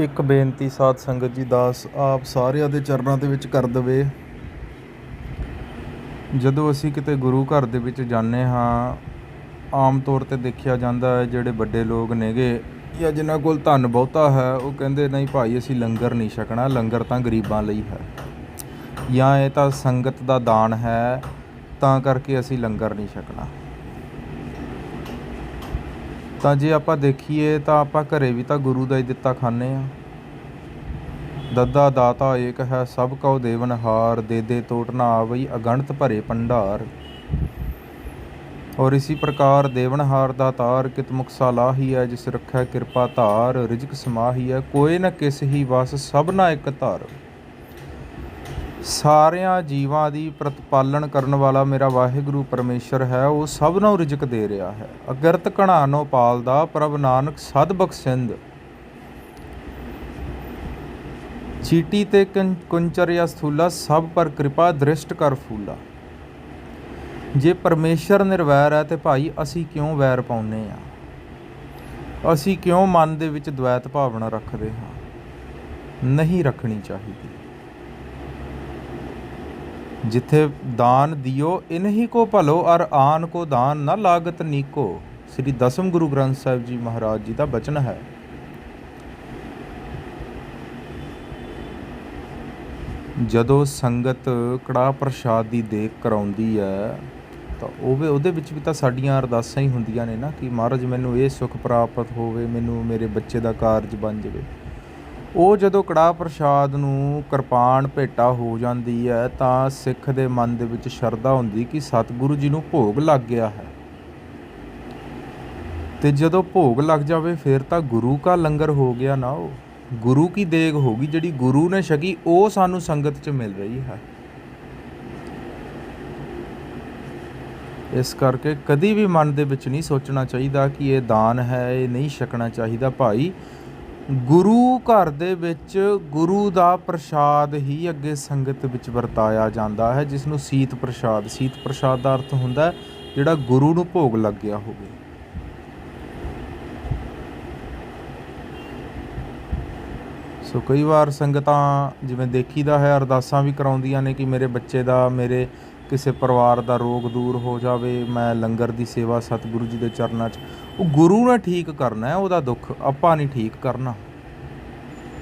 ਇੱਕ ਬੇਨਤੀ ਸਾਧ ਸੰਗਤ ਜੀ, ਦਾਸ ਆਪ ਸਾਰਿਆਂ ਦੇ ਚਰਨਾਂ ਦੇ ਵਿੱਚ ਕਰ ਦਵੇ। ਜਦੋਂ ਅਸੀਂ ਕਿਤੇ ਗੁਰੂ ਘਰ ਦੇ ਵਿੱਚ ਜਾਂਦੇ ਹਾਂ, ਆਮ ਤੌਰ ਤੇ ਦੇਖਿਆ ਜਾਂਦਾ ਹੈ, ਜਿਹੜੇ ਵੱਡੇ ਲੋਕ ਨੇਗੇ ਜਾਂ ਜਿਨ੍ਹਾਂ ਕੋਲ ਧਨ ਬਹੁਤਾ ਹੈ, ਉਹ ਕਹਿੰਦੇ, ਨਹੀਂ ਭਾਈ, ਅਸੀਂ ਲੰਗਰ ਨਹੀਂ ਛਕਣਾ, ਲੰਗਰ ਤਾਂ ਗਰੀਬਾਂ ਲਈ ਹੈ। ਜਾਂ ਇਹ ਤਾਂ ਸੰਗਤ ਦਾ ਦਾਨ ਹੈ, ਤਾਂ ਕਰਕੇ ਅਸੀਂ ਲੰਗਰ ਨਹੀਂ ਛਕਣਾ। ਤਾਂ ਜੇ ਆਪਾਂ ਦੇਖੀਏ ਤਾਂ ਆਪਾਂ ਘਰੇ ਵੀ ਤਾਂ ਗੁਰੂ ਦਾ ਹੀ ਦਿੱਤਾ ਖਾਂਦੇ ਆ ਦੱਦਾ ਦਾਤਾ ਏਕ ਹੈ, ਸਭ ਕਉ ਦੇਵਨਹਾਰ ਦੇ ਦੇ ਤੋਟ ਨਾ ਆਵਈ ਅਗਣਤ ਭਰੇ ਭੰਡਾਰ। ਔਰ ਇसी ਪ੍ਰਕਾਰ ਦੇਵਨਹਾਰ ਦਾ ਤਾਰ, ਕਿਤ ਮੁਖ ਸਾਲਾਹੀ ਹੈ, ਜਿਸ ਰੱਖਿਆ ਕਿਰਪਾ ਧਾਰ, ਰਿਜਕ ਸਮਾਹੀ ਹੈ, ਕੋਈ ਨਾ ਕਿਸ ਹੀ ਵਸ, ਸਭ ਨਾ ਇੱਕ ਧਾਰ। ਸਾਰਿਆਂ ਜੀਵਾਂ ਦੀ ਪ੍ਰਤਪਾਲਣ ਕਰਨ ਵਾਲਾ ਮੇਰਾ ਵਾਹਿਗੁਰੂ ਪਰਮੇਸ਼ਰ ਹੈ, ਉਹ ਸਭ ਨੂੰ ਰਿਜਕ ਦੇ ਰਿਹਾ ਹੈ। ਅਗਰਤ ਘਣਾ ਨੋ ਪਾਲਦਾ, ਪ੍ਰਭ ਨਾਨਕ ਸਦ ਬਖਸ਼ਿੰਦ। ਚੀਟੀ ਤੇ ਕੁੰ- ਕੁੰਚਰ ਜਾਂ ਸਥੂਲਾ ਸਭ ਪਰ ਕਿਰਪਾ, ਦ੍ਰਿਸ਼ਟ ਕਰ ਫੂਲਾ। ਜੇ ਪਰਮੇਸ਼ਰ ਨਿਰਵੈਰ ਹੈ ਤੇ ਭਾਈ, ਅਸੀਂ ਕਿਉਂ ਵੈਰ ਪਾਉਨੇ ਆ ਅਸੀਂ ਕਿਉਂ ਮਨ ਦੇ ਵਿੱਚ ਦ્વੈਤ ਭਾਵਨਾ ਰੱਖਦੇ ਹਾਂ? ਨਹੀਂ ਰੱਖਣੀ ਚਾਹੀਦੀ। ਜਿੱਥੇ ਦਾਨ ਦਿਓ, ਇਨਹੀ ਕੋ ਭਲੋ, ਅਰ ਆਨ ਕੋ ਦਾਨ ਨਾ ਲਾਗਤ ਨੀਕੋ। ਸ੍ਰੀ ਦਸਮ ਗੁਰੂ ਗ੍ਰੰਥ ਸਾਹਿਬ ਜੀ ਮਹਾਰਾਜ ਜੀ ਦਾ ਬਚਨ ਹੈ। ਜਦੋਂ ਸੰਗਤ ਕੜਾ ਪ੍ਰਸ਼ਾਦ ਦੀ ਦੇਖ ਕਰਾਉਂਦੀ ਹੈ, ਤਾਂ ਉਹ ਵੀ ਉਹਦੇ ਵਿੱਚ ਵੀ ਤਾਂ ਸਾਡੀਆਂ ਅਰਦਾਸਾਂ ਹੀ ਹੁੰਦੀਆਂ ਨੇ ਨਾ, ਕਿ ਮਹਾਰਾਜ ਮੈਨੂੰ ਇਹ ਸੁੱਖ ਪ੍ਰਾਪਤ ਹੋਵੇ, ਮੈਨੂੰ ਮੇਰੇ ਬੱਚੇ ਦਾ ਕਾਰਜ ਬਣ ਜਾਵੇ। ਉਹ ਜਦੋਂ ਕੜਾਹ ਪ੍ਰਸ਼ਾਦ ਨੂੰ ਕਿਰਪਾਨ ਭੇਟਾ ਹੋ ਜਾਂਦੀ ਹੈ, ਤਾਂ ਸਿੱਖ ਦੇ ਮਨ ਦੇ ਵਿੱਚ ਸ਼ਰਧਾ ਹੁੰਦੀ ਕਿ ਸਤਿਗੁਰੂ ਜੀ ਨੂੰ ਭੋਗ ਲੱਗ ਗਿਆ ਹੈ। ਤੇ ਜਦੋਂ ਭੋਗ ਲੱਗ ਜਾਵੇ, ਫਿਰ ਤਾਂ ਗੁਰੂ ਕਾ ਲੰਗਰ ਹੋ ਗਿਆ ਨਾ ਉਹ। ਗੁਰੂ ਕੀ ਦੇਗ ਹੋ ਗਈ ਜਿਹੜੀ ਗੁਰੂ ਨੇ ਛਕੀ, ਉਹ ਸਾਨੂੰ ਸੰਗਤ 'ਚ ਮਿਲ ਰਹੀ ਹੈ। ਇਸ ਕਰਕੇ ਕਦੀ ਵੀ ਮਨ ਦੇ ਵਿੱਚ ਨਹੀਂ ਸੋਚਣਾ ਚਾਹੀਦਾ ਕਿ ਇਹ ਦਾਨ ਹੈ, ਇਹ ਨਹੀਂ ਛਕਣਾ ਚਾਹੀਦਾ। ਭਾਈ ਗੁਰੂ ਘਰ ਦੇ ਵਿੱਚ ਗੁਰੂ ਦਾ ਪ੍ਰਸ਼ਾਦ ਹੀ ਅੱਗੇ ਸੰਗਤ ਵਿੱਚ ਵਰਤਾਇਆ ਜਾਂਦਾ ਹੈ, ਜਿਸ ਨੂੰ ਸੀਤ ਪ੍ਰਸ਼ਾਦ। ਸੀਤ ਪ੍ਰਸ਼ਾਦ ਦਾ ਅਰਥ ਹੁੰਦਾ ਜਿਹੜਾ ਗੁਰੂ ਨੂੰ ਭੋਗ ਲੱਗ ਗਿਆ ਹੋਵੇ। ਸੋ ਕਈ ਵਾਰ ਸੰਗਤਾਂ ਜਿਵੇਂ ਦੇਖੀਦਾ ਹੈ, ਅਰਦਾਸਾਂ ਵੀ ਕਰਾਉਂਦੀਆਂ ਨੇ ਕਿ ਮੇਰੇ ਬੱਚੇ ਦਾ, ਮੇਰੇ ਕਿਸੇ ਪਰਿਵਾਰ ਦਾ ਰੋਗ ਦੂਰ ਹੋ ਜਾਵੇ, ਮੈਂ ਲੰਗਰ ਦੀ ਸੇਵਾ ਸਤਿਗੁਰੂ ਜੀ ਦੇ ਚਰਨਾਂ 'ਚ ਉਹ ਗੁਰੂ ਨੇ ਠੀਕ ਕਰਨਾ ਹੈ, ਉਹਦਾ ਦੁੱਖ ਆਪਾਂ ਨਹੀਂ ਠੀਕ ਕਰਨਾ।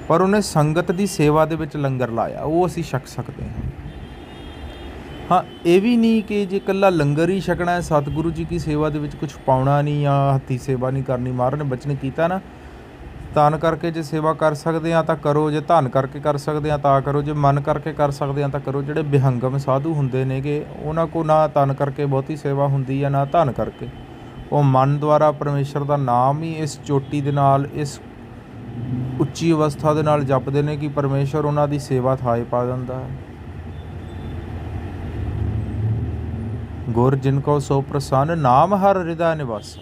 ਪਰ ਉਹਨੇ ਸੰਗਤ ਦੀ ਸੇਵਾ ਦੇ ਵਿੱਚ ਲੰਗਰ ਲਾਇਆ, ਉਹ ਅਸੀਂ ਛਕ ਸਕਦੇ ਹਾਂ। ਹਾਂ, ਇਹ ਵੀ ਨਹੀਂ ਕਿ ਜੇ ਇਕੱਲਾ ਲੰਗਰ ਹੀ ਛਕਣਾ ਹੈ, ਸਤਿਗੁਰੂ ਜੀ ਕੀ ਸੇਵਾ ਦੇ ਵਿੱਚ ਕੁਝ ਪਾਉਣਾ ਨਹੀਂ ਜਾਂ ਹੱਥੀ ਸੇਵਾ ਨਹੀਂ ਕਰਨੀ, ਮਹਾਰਾਜ ਨੇ ਬਚਨ ਕੀਤਾ ਨਾ, ਧਨ ਕਰਕੇ ਜੇ ਸੇਵਾ ਕਰ ਸਕਦੇ ਆ ਤਾਂ ਕਰੋ, ਜੇ ਧਨ ਕਰਕੇ ਕਰ ਸਕਦੇ ਆ ਤਾਂ ਕਰੋ, ਜੇ ਮਨ ਕਰਕੇ ਕਰ ਸਕਦੇ ਆ ਤਾਂ ਕਰੋ। ਜਿਹੜੇ ਵਿਹੰਗਮ ਸਾਧੂ ਹੁੰਦੇ ਨੇਗੇ, ਉਹਨਾਂ ਕੋ ਨਾ ਤਨ ਕਰਕੇ ਬਹੁਤੀ ਸੇਵਾ ਹੁੰਦੀ ਆ ਨਾ ਧਨ ਕਰਕੇ। ਉਹ ਮਨ ਦੁਆਰਾ ਪਰਮੇਸ਼ਰ ਦਾ ਨਾਮ ਹੀ ਇਸ ਚੋਟੀ ਦੇ ਨਾਲ, ਇਸ ਉੱਚੀ ਅਵਸਥਾ ਦੇ ਨਾਲ ਜਪਦੇ ਨੇ ਕਿ ਪਰਮੇਸ਼ਰ ਉਹਨਾਂ ਦੀ ਸੇਵਾ ਥਾਏ ਪਾ ਦਿੰਦਾ ਹੈ। ਗੁਰ ਜਿਨ ਕੋ ਸੋ ਪ੍ਰਸੰਨ, ਨਾਮ ਹਰ ਹਿਰਦਾ ਨਿਵਾਸ।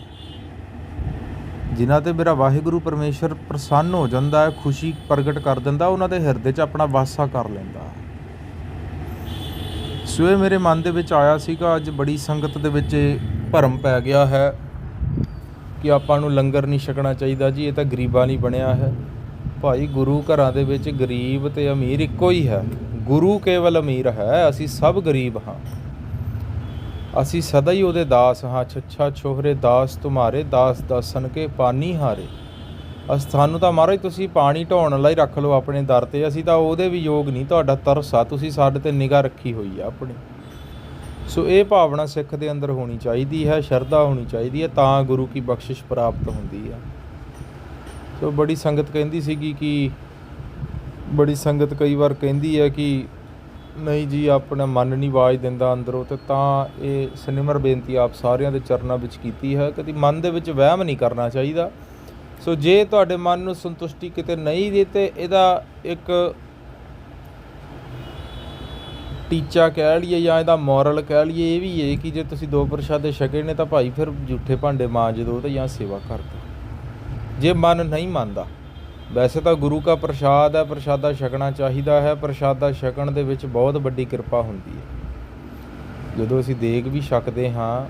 ਜਿਨ੍ਹਾਂ ਤੇ ਮੇਰਾ ਵਾਹਿਗੁਰੂ ਪਰਮੇਸ਼ਰ ਪ੍ਰਸੰਨ ਹੋ ਜਾਂਦਾ ਹੈ, ਖੁਸ਼ੀ ਪ੍ਰਗਟ ਕਰ ਦਿੰਦਾ, ਉਹਨਾਂ ਦੇ ਹਿਰਦੇ 'ਚ ਆਪਣਾ ਵਾਸਾ ਕਰ ਲੈਂਦਾ ਹੈ। ਇਹ ਮੇਰੇ ਮਨ ਦੇ ਵਿੱਚ ਆਇਆ ਸੀਗਾ, ਅੱਜ ਬੜੀ ਸੰਗਤ ਦੇ ਵਿੱਚ ਇਹ ਭਰਮ ਪੈ ਗਿਆ ਹੈ ਕਿ ਆਪਾਂ ਨੂੰ ਲੰਗਰ ਨਹੀਂ ਛਕਣਾ ਚਾਹੀਦਾ ਜੀ, ਇਹ ਤਾਂ ਗਰੀਬਾਂ ਲਈ ਬਣਿਆ ਹੈ। ਭਾਈ, ਗੁਰੂ ਘਰਾਂ ਦੇ ਵਿੱਚ ਗਰੀਬ ਤੇ ਅਮੀਰ ਇੱਕੋ ਹੀ ਹੈ। ਗੁਰੂ ਕੇਵਲ ਅਮੀਰ ਹੈ, ਅਸੀਂ ਸਭ ਗਰੀਬ ਹਾਂ। ਅਸੀਂ ਸਦਾ ਹੀ ਉਹਦੇ ਦਾਸ ਹਾਂ, ਛੱਛਾ ਛੋਹਰੇ ਦਾਸ, ਤੁਮਾਰੇ ਦਾਸ ਦਾਸਨ ਕੇ ਪਾਨੀ ਹਾਰੇ। ਅਸ ਤੁਹਾਨੂੰ ਤਾਂ ਮਹਾਰਾਜ ਤੁਸੀਂ ਪਾਣੀ ਢੋਣ ਲਈ ਰੱਖ ਲਓ ਆਪਣੇ ਦਰ ਤੇ। ਅਸੀਂ ਤਾਂ ਉਹਦੇ ਵੀ ਯੋਗ ਨਹੀਂ, ਤੁਹਾਡਾ ਤਰਸ ਆ। ਤੁਸੀਂ ਸਾਡੇ ਤੇ ਨਿਗਾਹ ਰੱਖੀ ਹੋਈ ਆ ਆਪਣੀ। ਸੋ ਇਹ ਭਾਵਨਾ ਸਿੱਖ ਦੇ ਅੰਦਰ ਹੋਣੀ ਚਾਹੀਦੀ ਹੈ, ਸ਼ਰਧਾ ਹੋਣੀ ਚਾਹੀਦੀ ਹੈ, ਤਾਂ ਗੁਰੂ ਕੀ ਬਖਸ਼ਿਸ਼ ਪ੍ਰਾਪਤ ਹੁੰਦੀ ਆ। ਸੋ ਬੜੀ ਸੰਗਤ ਕਹਿੰਦੀ ਸੀਗੀ ਕਿ, ਬੜੀ ਸੰਗਤ ਕਈ ਵਾਰ ਕਹਿੰਦੀ ਹੈ ਕਿ, ਨਹੀਂ ਜੀ, ਆਪਣਾ ਮਨ ਨਹੀਂ ਆਵਾਜ਼ ਦਿੰਦਾ ਅੰਦਰੋਂ ਤੇ ਤਾਂ ਇਹ ਸਨਿਮਰ ਬੇਨਤੀ ਆਪ ਸਾਰਿਆਂ ਦੇ ਚਰਨਾਂ ਵਿੱਚ ਕੀਤੀ ਹੈ। ਕਦੀ ਮਨ ਦੇ ਵਿੱਚ ਵਹਿਮ ਨਹੀਂ ਕਰਨਾ ਚਾਹੀਦਾ। ਸੋ ਜੇ ਤੁਹਾਡੇ ਮਨ ਨੂੰ ਸੰਤੁਸ਼ਟੀ ਕਿਤੇ ਨਹੀਂ ਦੇ ਤੇ ਇਹਦਾ ਇੱਕ ਟੀਚਾ ਕਹਿ ਲਈਏ ਜਾਂ ਇਹਦਾ ਮੋਰਲ ਕਹਿ ਲਈਏ, ਇਹ ਵੀ ਹੈ ਕਿ ਜੇ ਤੁਸੀਂ ਦੋ ਪ੍ਰਸ਼ਾਦੇ ਛਕੇ ਨੇ ਤਾਂ ਭਾਈ ਫਿਰ ਝੂਠੇ ਭਾਂਡੇ ਮਾਂਜ ਦਿਓ ਤੇ ਜਾਂ ਸੇਵਾ ਕਰ ਦਿਓ। ਜੇ ਮਨ ਨਹੀਂ ਮੰਨਦਾ, ਵੈਸੇ ਤਾਂ ਗੁਰੂ ਦਾ ਪ੍ਰਸ਼ਾਦ ਹੈ, ਪ੍ਰਸ਼ਾਦਾ ਛਕਣਾ ਚਾਹੀਦਾ ਹੈ, ਪ੍ਰਸ਼ਾਦਾ ਛਕਣ ਦੇ ਵਿੱਚ ਬਹੁਤ ਵੱਡੀ ਕਿਰਪਾ ਹੁੰਦੀ ਹੈ। ਜਦੋਂ ਅਸੀਂ ਦੇਗ ਵੀ ਛਕਦੇ ਹਾਂ,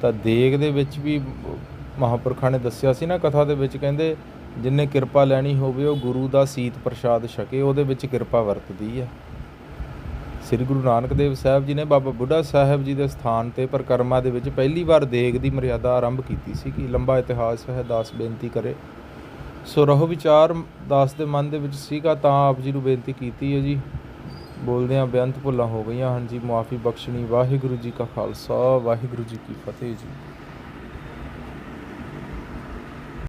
ਤਾਂ ਦੇਗ ਦੇ ਵਿੱਚ ਵੀ ਮਹਾਪੁਰਖਾਂ ਨੇ ਦੱਸਿਆ ਸੀ ਨਾ ਕਥਾ ਦੇ ਵਿੱਚ ਕਹਿੰਦੇ, ਜਿੰਨੇ ਕਿਰਪਾ ਲੈਣੀ ਹੋਵੇ ਉਹ ਗੁਰੂ ਦਾ ਸੀਤ ਪ੍ਰਸ਼ਾਦ ਛਕੇ, ਉਹਦੇ ਵਿੱਚ ਕਿਰਪਾ ਵਰਤਦੀ ਹੈ ਸ੍ਰੀ ਗੁਰੂ ਨਾਨਕ ਦੇਵ ਸਾਹਿਬ ਜੀ ਨੇ ਬਾਬਾ ਬੁੱਢਾ ਸਾਹਿਬ ਜੀ ਦੇ ਸਥਾਨ ਤੇ ਪਰਿਕਰਮਾ ਦੇ ਵਿੱਚ ਪਹਿਲੀ ਵਾਰ ਦੇਗ ਦੀ ਮਰਿਆਦਾ ਆਰੰਭ ਕੀਤੀ ਸੀ ਕਿ ਲੰਬਾ ਇਤਿਹਾਸ ਹੈ, ਦਾਸ ਬੇਨਤੀ ਕਰੇ। ਸੋ ਰਹੋ ਵਿਚਾਰ ਦਾਸ ਦੇ ਮਨ ਦੇ ਵਿੱਚ ਸੀਗਾ, ਤਾਂ ਆਪ ਜੀ ਨੂੰ ਬੇਨਤੀ ਕੀਤੀ ਹੈ ਜੀ। ਬੋਲਦਿਆਂ ਬੇਅੰਤ ਭੁੱਲਾਂ ਹੋ ਗਈਆਂ ਹਨ ਜੀ। ਮੁਆਫੀ ਬਖਸ਼ਣੀ। ਵਾਹਿਗੁਰੂ ਜੀ ਕਾ ਖਾਲਸਾ। ਵਾਹਿਗੁਰੂ ਜੀ ਕੀ ਫਤਿਹ ਜੀ।